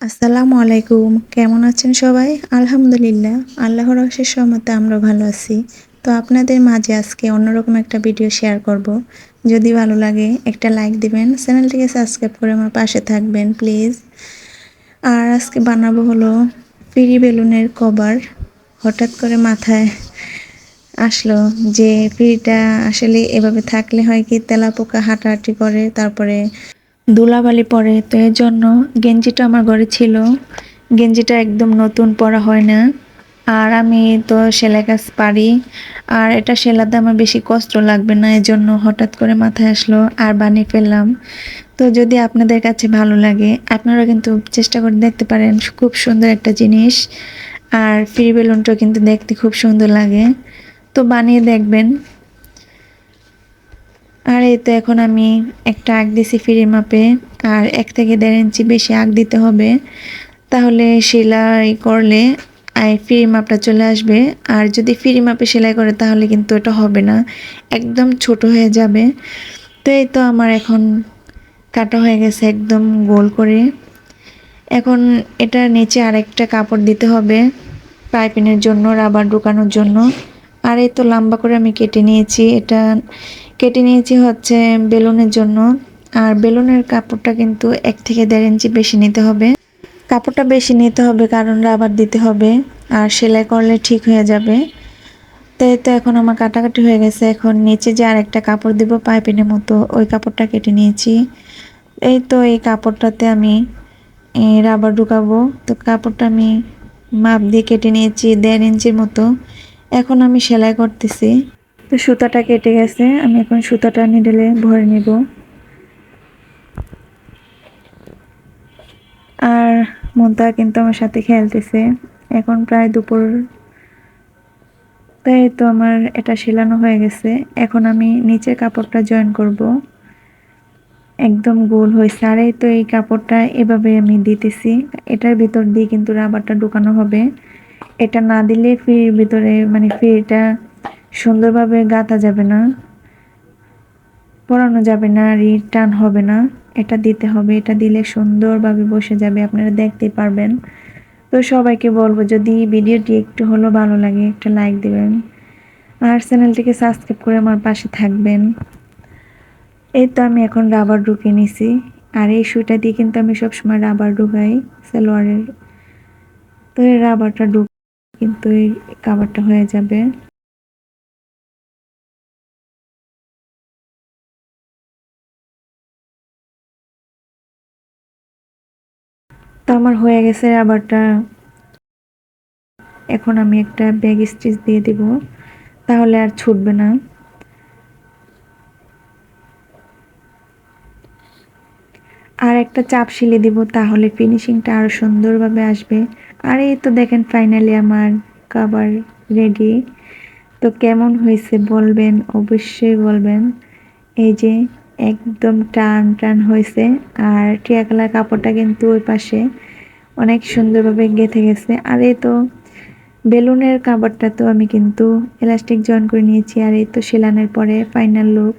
আসসালামু আলাইকুম। কেমন আছেন সবাই? আলহামদুলিল্লাহ, আল্লাহর অশেষ সহমতে আমরা ভালো আছি। তো আপনাদের মাঝে আজকে অন্যরকম একটা ভিডিও শেয়ার করব। যদি ভালো লাগে, একটা লাইক দিবেন, চ্যানেলটিকে সাবস্ক্রাইব করে আমার পাশে থাকবেন, প্লিজ। আর আজকে বানাবো হলো ফিরি বেলুনের কভার। হঠাৎ করে মাথায় আসলো যে ফিরিটা আসলে এভাবে থাকলে হয় কি তেলা পোকা হাঁটাহাঁটি করে, তারপরে ধুলাবালি পরে, তো এর জন্য গেঞ্জিটা আমার ঘরে ছিল। গেঞ্জিটা একদম নতুন পরা হয় না। আর আমি তো সেলাই কাজ পারি। আর এটা সেলাতে আমার বেশি কষ্ট লাগবে না এই জন্য হঠাৎ করে মাথায় আসলো, আর বানিয়ে ফেললাম। তো যদি আপনাদের কাছে ভালো লাগে আপনারা কিন্তু চেষ্টা করে দেখতে পারেন, খুব সুন্দর একটা জিনিস। আর ফ্রি বেলুনটাও কিন্তু দেখতে খুব সুন্দর লাগে। তো বানিয়ে দেখবেন। আর এই তো এখন আমি একটা আগ দিছি ফিরি মাপে, আর এক থেকে দেড় ইঞ্চি বেশি আগ দিতে হবে। তাহলে সেলাই করলে আর ফ্রি মাপটা চলে আসবে। আর যদি ফ্রি মাপে সেলাই করে তাহলে কিন্তু এটা হবে না, একদম ছোট হয়ে যাবে। তো এই তো আমার এখন কাটা হয়ে গেছে একদম গোল করে। এখন এটা নিচে আরেকটা কাপড় দিতে হবে, পাইপিনের জন্য, রাবার ঢুকানোর জন্য। আর এই তো লম্বা করে আমি কেটে নিয়েছি। এটা কেটে নিয়েছি হচ্ছে বেলুনের জন্য। আর বেলুনের কাপড়টা কিন্তু এক থেকে দেড় ইঞ্চি বেশি নিতে হবে। কাপড়টা বেশি নিতে হবে, কারণ রাবার দিতে হবে। আর সেলাই করলে ঠিক হয়ে যাবে। তো এই তো এখন আমার কাটাকাটি হয়ে গেছে। এখন নিচে যে আরেকটা কাপড় দিব পাইপিনের মতো, ওই কাপড়টা কেটে নিয়েছি। এই তো এই কাপড়টাতে আমি রাবার ঢুকাবো। তো কাপড়টা আমি মাপ দিয়ে কেটে নিয়েছি দেড় ইঞ্চির মতো। এখন আমি সেলাই করতেছি। তো সুতাটা কেটে গেছে, আমি এখন সুতাটা নিডেলে ভরে নেব। আর মনটা কিন্তু আমার সাথে খেলতেছে। এখন প্রায় দুপুর। তাই তো আমার এটা সেলানো হয়ে গেছে। এখন আমি নিচের কাপড়টা জয়েন করব। একদম গোল হয়েছে। আর এই তো এই কাপড়টা এভাবে আমি দিতেছি। এটার ভিতর দিয়ে কিন্তু রাবারটা ঢুকানো হবে। এটা না দিলে ফির ভিতরে মানে ফিরটা সুন্দরভাবে গাঁথা যাবে না পরানো যাবে না, আর টান হবে না। এটা দিতে হবে, এটা দিলে সুন্দরভাবে বসে যাবে, আপনারা দেখতে পারবেন। তো সবাইকে বলব, যদি ভিডিওটি একটু হলো ভালো লাগে, একটা লাইক দেবেন। আর চ্যানেলটিকে সাবস্ক্রাইব করে আমার পাশে থাকবেন। এই তো আমি এখন রাবার ঢুকে নিছি। আর এই সুইটা দিয়ে কিন্তু আমি সবসময় রাবার ঢুকাই, সালোয়ারের তো এই রাবারটা ঢুক, কিন্তু এই কাবারটা হয়ে যাবে। তো আমার হয়ে গেছে রাবারটা এখন আমি একটা ব্যাগ স্টিচ দিয়ে দিব, তাহলে আর ছুটবে না। আর একটা চাপ শিলে দিব, তাহলে ফিনিশিংটা আরও সুন্দরভাবে আসবে। আর এই তো দেখেন ফাইনালি আমার কাবার রেডি তো কেমন হয়েছে বলবেন? অবশ্যই বলবেন। এই যে একদম টান টান হয়েছে। আর টিয়া কালার কাপড়টা কিন্তু ওই পাশে অনেক সুন্দরভাবে গেঁথে গেছে। আর এই তো বেলুনের কাপড়টা তো আমি কিন্তু এলাস্টিক জয়েন করে নিয়েছি। আর এই তো সেলানের পরে ফাইনাল লুক